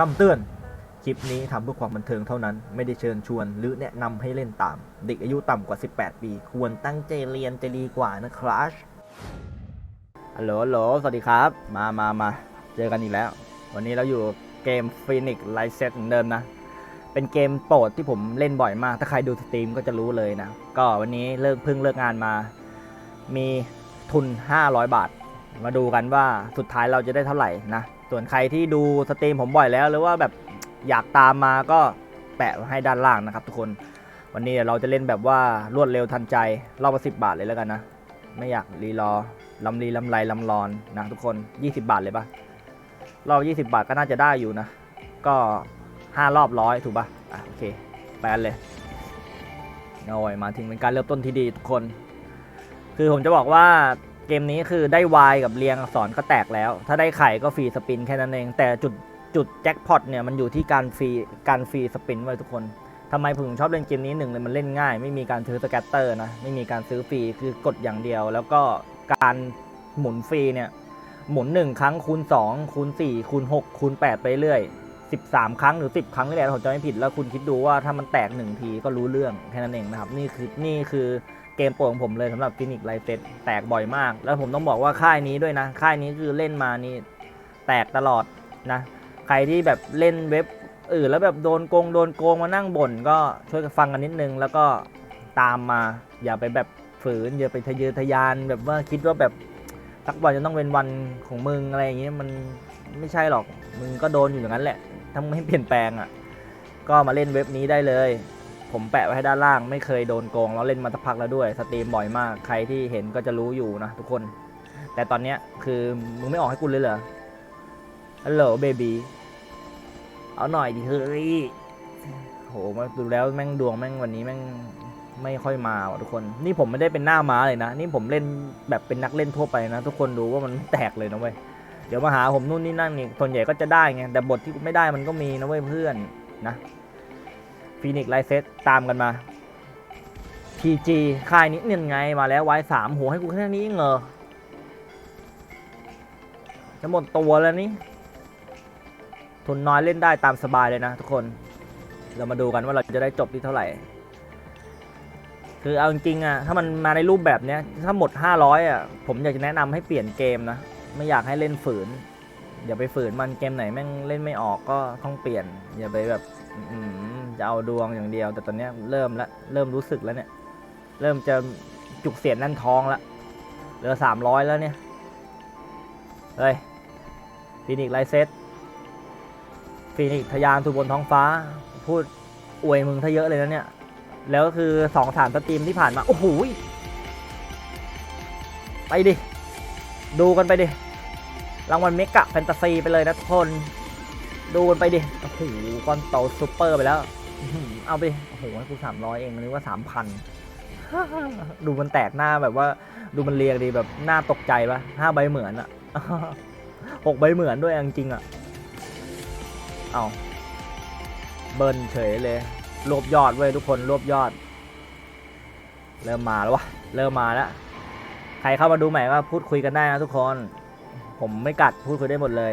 คำเตือน คลิปนี้ทำเพื่อความบันเทิงเท่านั้น ไม่ได้เชิญชวน หรือแนะนำให้เล่นตาม เด็กอายุต่ำกว่า 18 ปี ควรตั้งใจเรียนจะดีกว่านะครับฮัลโหลฮัลโหลสวัสดีครับ มามามาเจอกันอีกแล้ว วันนี้เราอยู่เกม Phoenix Light Set เหมือนเดิมนะ เป็นเกมโปรดที่ผมเล่นบ่อยมาก ถ้าใครดูสตรีมก็จะรู้เลยนะ ก็วันนี้เลิกเพิ่งเลิกงานมา มีทุน 500 บาท มาดูกันว่าสุดท้ายเราจะได้เท่าไหร่นะ ส่วนใครที่ดูสตรีมผมบ่อยแล้ว หรือว่าแบบอยากตามมาก็แปะให้ด้านล่างนะครับทุกคน วันนี้เราจะเล่นแบบว่ารวดเร็วทันใจรอบละสิบาทเลยแล้วกันนะ ไม่อยากรีรอลำรีลำไรลำรอนนะทุกคน 20 บาทเลยปะรอบ20 บาทก็น่าจะได้อยู่นะ ก็ 5 รอบร้อยถูกปะอะโอเคแปลนเลยโอ้ยมาถึงเป็นการเริ่มต้นที่ดีทุกคน คือผมจะบอกว่า เกมนี้คือได้วายกับเรียงอักษรก็แตกแล้ว ถ้าได้ไข่ก็ฟรีสปินแค่นั้นเอง แต่จุดจุดแจ็คพอตเนี่ยมันอยู่ที่การฟรีการฟรีสปินไว้ทุกคนทำไมผมชอบเล่นเกมนี้หนึ่งเลยมันเล่นง่าย ไม่มีการซื้อสแกตเตอร์นะไม่มีการซื้อฟรีคือกดอย่างเดียว แล้วก็การหมุนฟรีเนี่ยหมุน 1 ครั้งคูณ 2 คูณ 4 คูณ 6 คูณ 8 ไปเรื่อย 13 ครั้งหรือ 10 ครั้งนี่แหละผมจะไม่ผิดแล้วคุณคิดดูว่าถ้ามันแตก 1 ทีก็รู้เรื่องแค่นั้นเองนะครับ นี่คือนี่คือ เกมโปรดของผมเลยสำหรับฟินิกไลเซตแตกบ่อยมาก แล้วผมต้องบอกว่าค่ายนี้ด้วยนะ ค่ายนี้คือเล่นมานี่แตกตลอดนะ ใครที่แบบเล่นเว็บอื่นแล้วแบบโดนโกงโดนโกงมานั่งบ่นก็ช่วยกันฟังกันนิดนึง แล้วก็ตามมาอย่าไปแบบฝืนอย่าไปทะเยอทะยานแบบว่าคิดว่าแบบสักวันจะต้องเป็นวันของมึงอะไรอย่างเงี้ยมันไม่ใช่หรอกมึงก็โดนอยู่อย่างนั้นแหละถ้ามึงไม่เปลี่ยนแปลงอะก็มาเล่นเว็บนี้ได้เลย ผมแปะไว้ให้ด้านล่าง ไม่เคยโดนโกงแล้วเล่นมาสักพักแล้วด้วยสตรีมบ่อยมากใครที่เห็นก็จะรู้อยู่นะทุกคน แต่ตอนเนี้ยคือมึงไม่ออกให้กูเลยเหรอฮัลโหลเบบีเอาหน่อยดิเฮ้ยโหมาดูแล้วแม่งดวงแม่งวันนี้แม่งไม่ค่อยมาว่ะทุกคน นี่ผมไม่ได้เป็นหน้าม้าเลยนะ นี่ผมเล่นแบบเป็นนักเล่นทั่วไปนะ ทุกคนดูว่ามันแตกเลยนะเว้ยเดี๋ยวมาหาผมนู่นนี่นั่นนี่ส่วนใหญ่ก็จะได้ไงแต่บทที่ไม่ได้มันก็มีนะเว้ยเพื่อนนะ ฟีนิกไลเซตตามกันมา PG ค่ายนี้เนี่ยไงมาแล้ววายสามโหให้กูแค่นี้เงเหรอจะหมดตัวแล้วนี่ทุนน้อยเล่นได้ตามสบายเลยนะทุกคน เรามาดูกันว่าเราจะได้จบที่เท่าไหร่ คือเอาจริงๆอะถ้ามันมาในรูปแบบเนี้ย ถ้าหมด 500อะผมอยากจะแนะนำให้เปลี่ยนเกมนะ ไม่อยากให้เล่นฝืน อย่าไปฝืนมันเกมไหนแม่งเล่นไม่ออกก็ต้องเปลี่ยน อย่าไปแบบ อืม จะเอาดวงอย่างเดียว แต่ตอนนี้เริ่มละเริ่มรู้สึกแล้วเนี่ย เริ่มจะจุกเสียนแน่นท้องละเหลือสามร้อยแล้วเนี่ย เฮ้ยฟีนิกไลเซตฟีนิกทะยานทูบนท้องฟ้า พูดอวยมึงถ้าเยอะเลยนะเนี่ย แล้วก็คือสองสามสตรีมที่ผ่านมา โอ้โหไปดิ ดูกันไปดิ รางวัลเมกะแฟนตาซีไปเลยนะทุกคน ดูกันไปดิ โอ้โหก้อนโตซูเปอร์ไปแล้ว เอาไปดิโอ้โหให้กูสามร้อยเองนึกว่าสามพันดูมันแตกหน้าแบบว่า ดูมันเรียงดีแบบหน้าตกใจปะห้าใบเหมือนอะหกใบเหมือนด้วยเอาจริงๆอะเอาเบิร์นเฉยเลย รวบยอดเว้ยทุกคนรวบยอด เริ่มมาแล้ววะเริ่มมาแล้วใครเข้ามาดูใหม่ก็พูดคุยกันได้นะทุกคน ผมไม่กัดพูดคุยได้หมดเลย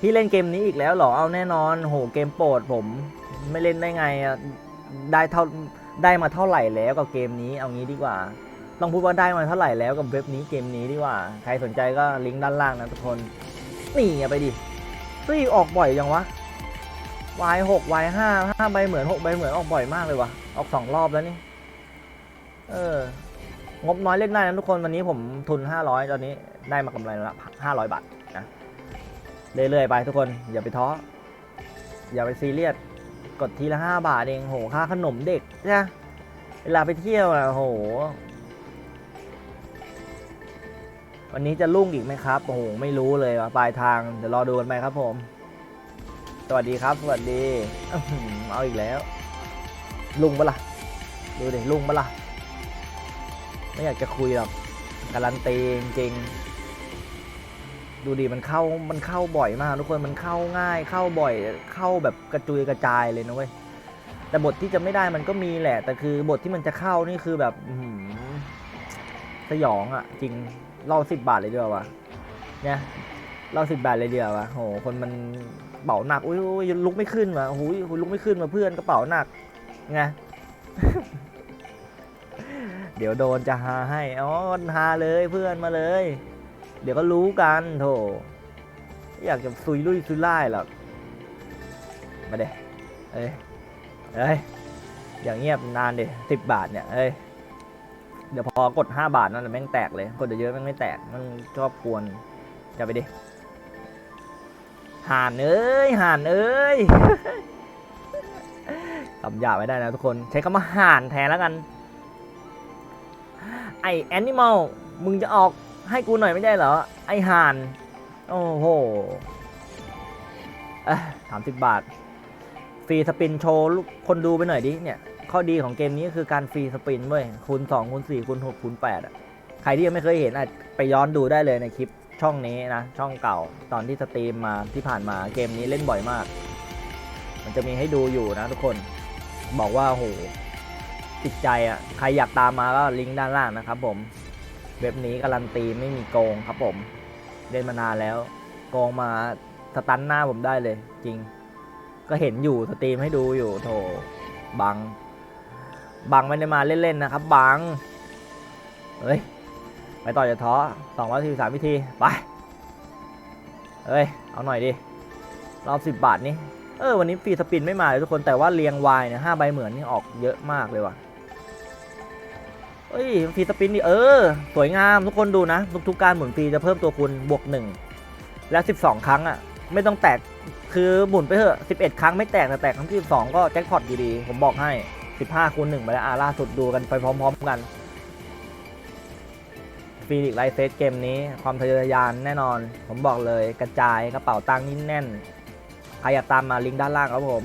พี่เล่นเกมนี้อีกแล้วเหรอเอาแน่นอนโหเกมโปรดผมไม่เล่นได้ไงอะได้เท่าได้มาเท่าไหร่แล้วกับเกมนี้เอางี้ดีกว่าต้องพูดว่าได้มาเท่าไหร่แล้วกับเว็บนี้เกมนี้ดีกว่า ใครสนใจก็ลิงก์ด้านล่างนะทุกคนนี่ไปดิเฮ้ยออกบ่อยยังวะ Y หก Y ห้าห้าใบเหมือนหกใบเหมือนออกบ่อยมากเลยวะออกสองรอบแล้วนี่ เออ งบน้อยเล่นได้นะทุกคนวันนี้ผมทุน500ตอนนี้ได้มากำไรละ500บาท เรื่อยๆไปทุกคนอย่าไปท้ออย่าไปซีเรียสกดทีละ5บาทเองโหค่าขนมเด็กใช่ไหมเวลาไปเที่ยวอะโห วันนี้จะรุ่งอีกไหมครับโอ้โหไม่รู้เลยว่ะปลายทางเดี๋ยวรอดูกันไปครับผม สวัสดีครับ สวัสดีเอาอีกแล้ว ลุงปะล่ะดูดิลุงปะล่ะไม่อยากจะคุยหรอกการันตีจริง ดูดิมันเข้ามันเข้าบ่อยมากทุกคนมันเข้าง่ายเข้าบ่อยเข้าแบบกระจุยกระจายเลยนะเว้ยแต่บทที่จะไม่ได้มันก็มีแหละ แต่คือบทที่มันจะเข้านี่คือแบบหสยองอะ่ะ จริงรอสิบบาทเลยด้วยวะเนี่ยเราสิบบาทเลยเดียววะโหคนมันเป๋าหนักอุ้ยลุกไม่ขึ้นวะโอ้ยลุกไม่ขึ้นมาเพื่อนกระเป๋าหนักไงเดี๋ยวโดนจะหาให้อ๋อหาเลยเพื่อนมาเลย เดี๋ยวก็รู้กันโถอยากจะซุยลุยซุยไล่หรอกมาเด้เอ้ยเอ้ยอย่างเงียบนานเดิสิบบาทเนี่ยเอ้ยเดี๋ยวพอกดห้าบาทนั่นแหละแม่งแตกเลยกดเยอะแม่งไม่แตกมันชอบกวนจะไปดิห่านเอ้ยห่านเอ้ยคำหยาบไม่ได้นะทุกคนใช้คำว่าห่านแทนแล้วกัน ไอแอนิมอลมึงจะออก ให้กูหน่อยไม่ได้เหรอ ไอห่าน โอ้โหสามสิบบาท ฟรีสปินโชว์ลูกคนดูไปหน่อยดิ เนี่ย ข้อดีของเกมนี้ก็คือการฟรีสปินเว้ย คูณ2คูณ4คูณ6คูณ8อะ ใครที่ยังไม่เคยเห็นอะ ไปย้อนดูได้เลยในคลิปช่องนี้นะ ช่องเก่า ตอนที่สตรีมมาที่ผ่านมา เกมนี้เล่นบ่อยมาก มันจะมีให้ดูอยู่นะทุกคน บอกว่าโหติดใจอะ ใครอยากตามมาก็ลิงก์ด้านล่างนะครับผม เว็บนี้การันตีไม่มีโกงครับผมเล่นมานานแล้วโกงมาสตันหน้าผมได้เลย จริง ก็เห็นอยู่สตรีมให้ดูอยู่โถบัง บังไม่ได้มาเล่นๆนะครับ บัง เฮ้ย ไปต่อจะท้อ243วิธี ไป เฮ้ย เอาหน่อยดิ รอบ10บาทนี่เออวันนี้ฟรีสปินไม่มาเลยทุกคนแต่ว่าเรียงวายเนี่ยห้าใบเหมือนนี่ออกเยอะมากเลยว่ะ เฮ้ยฟรีสปินนี่เออ สวยงามทุกคนดูนะ ทุกๆการหมุนฟรีจะเพิ่มตัวคูณบวก 1 แล้ว12 ครั้งอะ ไม่ต้องแตกคือหมุนไปเถอะ 11 ครั้งไม่แตกแต่แตกครั้งที่12 ก็แจ็คพอตอยู่ดี ผมบอกให้ 15คูณ1ไปแล้วอะล่าสุดดูกันไปพร้อม ๆ กันฟีนิกไลเซตเกมนี้ความทะเยอทะยานแน่นอน ผมบอกเลยกระจายกระเป๋าตังค์นี่แน่นใครอยากตามมาลิงก์ด้านล่างครับผม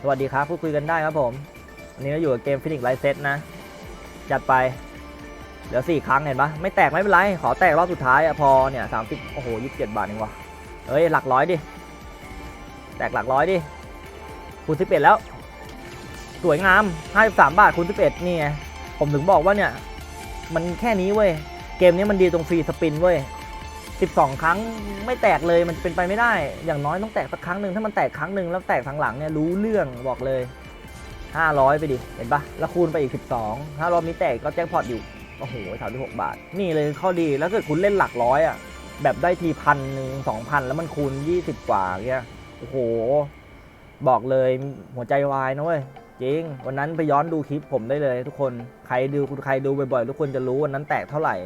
สวัสดีครับ พูดคุยกันได้ครับผม วันนี้เราอยู่กับเกมฟินิกไลเซตนะ จัดไป เหลือ 4 ครั้งเห็นปะไม่แตกไม่เป็นไร ขอแตกรอบสุดท้ายอะพอเนี่ย30โอ้โห27บบาทเองวะเฮ้ยหลักร้อยดิ แตกหลักร้อยดิ คูณ11แล้ว สวยงาม53บาทคูณ11นี่ไงผมถึงบอกว่าเนี่ย มันแค่นี้เว้ย เกมนี้มันดีตรงฟรีสปินเว้ย12ครั้งไม่แตกเลยมันเป็นไปไม่ได้ อย่างน้อยต้องแตกสักครั้งหนึ่งถ้ามันแตกครั้งหนึ่งแล้วแตกทางหลังเนี่ยรู้เรื่องบอกเลย 500 ไปดิ เห็นปะแล้วคูณไปอีก 12ถ้ารอบนี้แตกก็แจ็คพอตอยู่ โอ้โห36บาท นี่เลยข้อดี แล้วเกิดคุณเล่นหลักร้อยอะ แบบได้ทีพันหนึ่งสองพันแล้วมันคูณ 20 กว่าเงี้ย โอ้โห บอกเลยหัวใจวายนะเว้ย จริง วันนั้นไปย้อนดูคลิปผมได้เลย ทุกคน ใครดูใครดูบ่อยๆ ทุกคนจะรู้วันนั้นแตกเท่าไหร่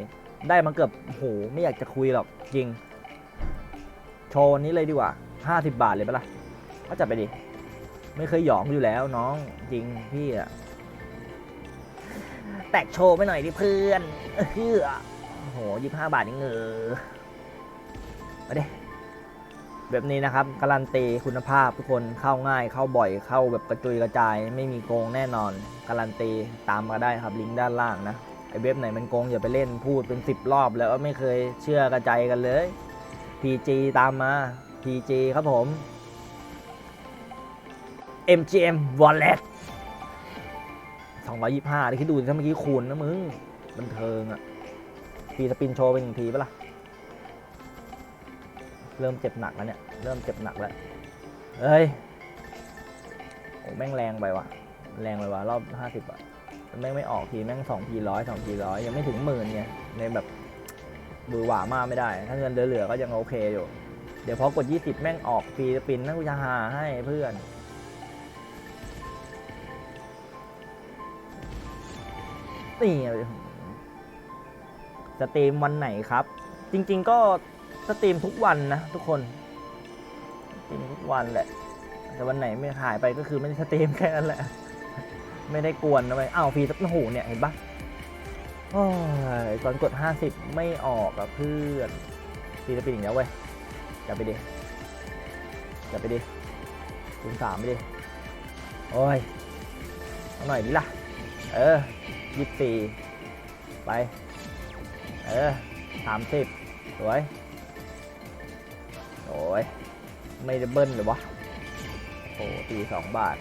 ได้มาเกือบ โอ้โห ไม่อยากจะคุยหรอก จริง โชว์วันนี้เลยดีกว่า 50 บาทเลยปะล่ะก็จัดไปดิ ไม่เคยหยองอยู่แล้วน้องจริงพี่อะแตกโชว์ไปหน่อยดิเพื่อนเออโอ้โหยี่ห้าบาทนี่เงือมาดิแบบนี้นะครับ การันตีคุณภาพทุกคนเข้าง่ายเข้าบ่อยเข้าแบบกระจุยกระจาย ไม่มีโกงแน่นอน การันตีตามมาได้ครับลิงก์ด้านล่างนะไอเว็บไหนมันโกงอย่าไปเล่นพูดเป็นสิบรอบแล้วไม่เคยเชื่อกระจายกันเลย PG ตามมา PG ครับผม MGM Wallet 225ได้คิดดูถ้าเมื่อกี้คูณนะมึง บันเทิงอะฟีสปินโชว์เป็นหนึ่งทีปะล่ะ เริ่มเจ็บหนักแล้วเนี่ย เริ่มเจ็บหนักแล้วเฮ้ย โอ้แม่งแรงไปว่ะ แรงไปว่ะ รอบ 50อะแม่งไม่ออกทีแม่ง2ทีร้อย2ทีร้อยยังไม่ถึงหมื่นไงในแบบบือหวามากไม่ได้ ถ้าเงินเหลือๆก็ยังโอเคอยู่ เดี๋ยวพอกด 20 แม่งออกฟรีสปินนั่นกูจะหาให้เพื่อน นี่สตรีมวันไหนครับ จริง ๆ ก็สตรีมทุกวันนะทุกคนสตรีมทุกวันแหละ แต่วันไหนไม่หายไปก็คือไม่ได้สตรีมแค่นั้นแหละ ไม่ได้กวนนะไปอ้าวฟรีสักโอ้โหเนี่ยเห็นปะโอ้ยตอนกด 50 ไม่ออกอะเพื่อนฟรีสปินอีกแล้วเว้ยอย่าไปดิอย่าไปดิคูณสามไปดิ โอ้ยเอาหน่อยดิล่ะ เออ ยี่สิบสี่ไป เออสามสิบสวยโอ้ยไม่ได้เบิ้ลเลยวะโอ้ตีสองบาท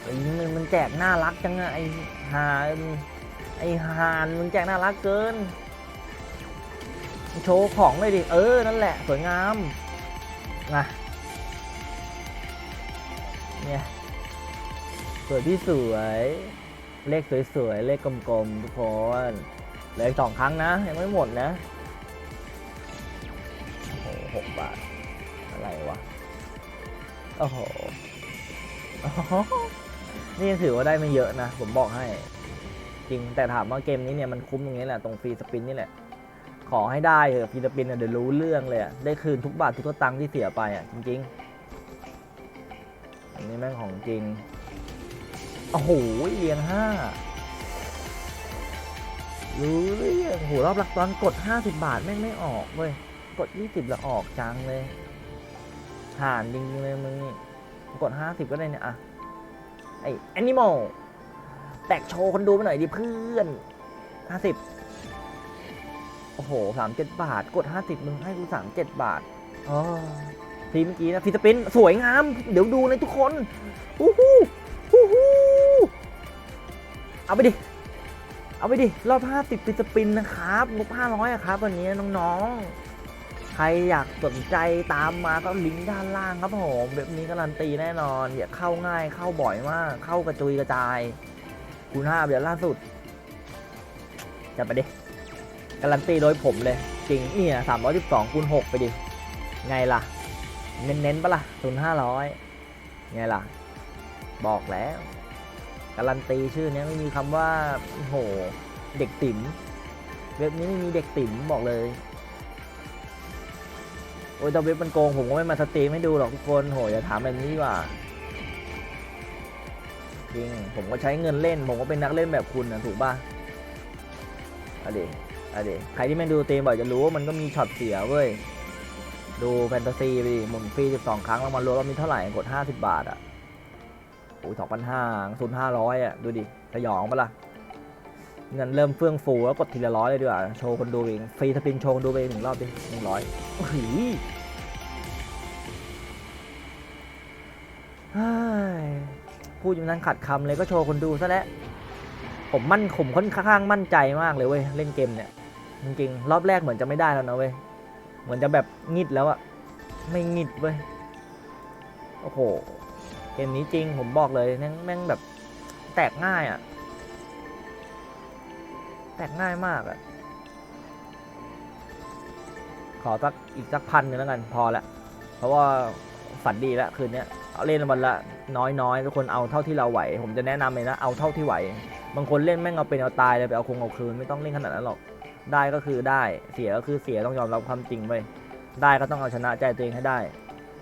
ไอ้มันมันแจกน่ารักจังอะไอ้ฮาไอ้ฮานมันแจกน่ารักเกิน โชว์ของเลยดิ เออ นั่นแหละ สวยงามนะเนี่ยสวยที่สวย เลขสวยๆ เลขกลมๆ ทุกคนเหลืออีกสองครั้งนะ ยังไม่หมดนะโอ้โหหกบาท อะไรวะ โอ้โห นี่ยังถือว่าได้ไม่เยอะนะ ผมบอกให้ จริงแต่ถามว่าเกมนี้เนี่ยมันคุ้มตรงนี้แหละ ตรงฟรีสปินนี่แหละ ขอให้ได้เถอะฟรีสปินเนี่ยเดี๋ยวรู้เรื่องเลยได้คืนทุกบาททุกสตังค์ที่เสียไปอะจริงๆ อันนี้แม่งของจริง อ้โหเรียงห้ารู้เรื่องโอ้โหรอบหลักตอนกด 50 บาทแม่งไม่ออกเว้ย กด 20แล้วออกจังเลยห่านจริงๆเลยมึงนี่กด 50 ก็ได้เนี่ยอะไอแอนิมอลแตกโชว์คนดูไปหน่อยดิเพื่อน 50 โอ้โห 37 บาท กด 50 มึงให้กู 37 บาทอ๋อทีเมื่อกี้นะฟิสปิน สวยงาม เดี๋ยวดูเลยทุกคนอู้หูอู้หู เอาไปดิ เอาไปดิ รอบ50ฟิสปินนะครับงบ500อะครับวันนี้น้องๆ ใครอยากสนใจตามมาก็ลิงก์ด้านล่างครับผมแบบนี้การันตีแน่นอน อย่าเข้าง่ายเข้าบ่อยมาก เข้ากระจุยกระจายคูณห้าเดี๋ยวล่าสุดจะไปดิ การันตีโดยผมเลย จริงเนี่ยสามร้อยสิบสองคูณหกไปดิ ไงล่ะ เน้นๆปะล่ะทุนห้าร้อยไงล่ะ บอกแล้ว การันตีชื่อนี้ไม่มีคำว่าโหเด็กติ๋มเว็บนี้ไม่มีเด็กติ๋มบอกเลยโอ้ยแต่เว็บมันโกงผมก็ไม่มาสตรีมให้ดูหรอกทุกคนโหอย่าถามแบบนี้ว่าจริงผมก็ใช้เงินเล่น ผมก็เป็นนักเล่นแบบคุณนะถูกป่ะอะเดอะเดใครที่ไม่ดูเตมบ่อยจะรู้ว่ามันก็มีช็อตเสียเว้ยดูแฟนตาซีไปดิหมุนฟรี12 ครั้งแล้วมันรวมว่ามีเท่าไหร่กด 50 บาทอะ โอ้ย2,500ศูนย์ห้าร้อยอะ ดูดิสยองปะล่ะเงินเริ่มเฟื่องฟูแล้วกดทีละร้อยเลยดีกว่า โชว์คนดูเอง ฟรีสปินโชว์คนดูไปหนึ่งรอบดิหนึ่งร้อยโอ้ยพูดอยู่นั้นขัดคำเลยก็โชว์คนดูซะแล้วผมมั่นผมค่อนข้างมั่นใจมากเลยเว้ย เล่นเกมเนี่ย จริงๆ รอบแรกเหมือนจะไม่ได้แล้วนะเว้ย เหมือนจะแบบงิดแล้วอะไม่งิดเว้ย โอ้โห เกมนี้จริงผมบอกเลยแม่งแม่งแบบแตกง่ายอะแตกง่ายมากอะขอสักอีกสักพันนึงแล้วกันพอละ เพราะว่าฝันดีแล้วคืนนี้เอาเล่นวันละน้อยๆทุกคนเอาเท่าที่เราไหว ผมจะแนะนำเลยนะเอาเท่าที่ไหว บางคนเล่นแม่งเอาเป็นเอาตายเลยไปเอาคงเอาคืนไม่ต้องเล่นขนาดนั้นหรอก ได้ก็คือได้ เสียก็คือเสียต้องยอมรับความจริงไปได้ก็ต้องเอาชนะใจตัวเองให้ได้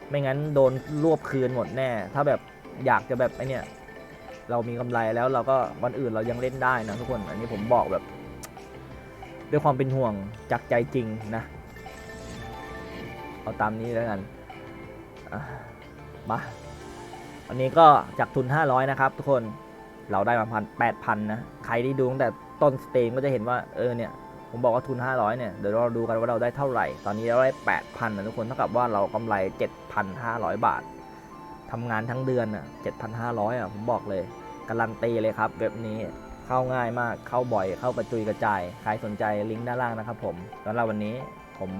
ไม่งั้นโดนรวบคืนหมดแน่ ถ้าแบบอยากจะแบบไอเนี่ย เรามีกำไรแล้วเราก็วันอื่นเรายังเล่นได้นะทุกคน อันนี้ผมบอกแบบ ด้วยความเป็นห่วงจากใจจริงนะ เอาตามนี้แล้วกันมาวันนี้ก็จากทุน 500 นะครับ ทุกคนเราได้มาพันแปดพันนะ ใครที่ดูตั้งแต่ต้นสตรีมก็จะเห็นว่าเออเนี่ย ผมบอกว่าทุน 500 เนี่ย เดี๋ยวเราดูกันว่าเราได้เท่าไหร่ ตอนนี้เราได้ 8,000นะทุกคน เท่ากับว่าเรากำไร 7,500 บาท ทำงานทั้งเดือนอะ 7,500 อะ ผมบอกเลย การันตีเลยครับ เว็บนี้ เข้าง่ายมาก เข้าบ่อย เข้ากระจุยกระจาย ใครสนใจลิงก์ด้านล่างนะครับผมสำหรับวันนี้ผม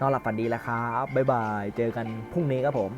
นอนหลับฝันดีแล้วครับ บ๊ายบาย เจอกันพรุ่งนี้ครับผม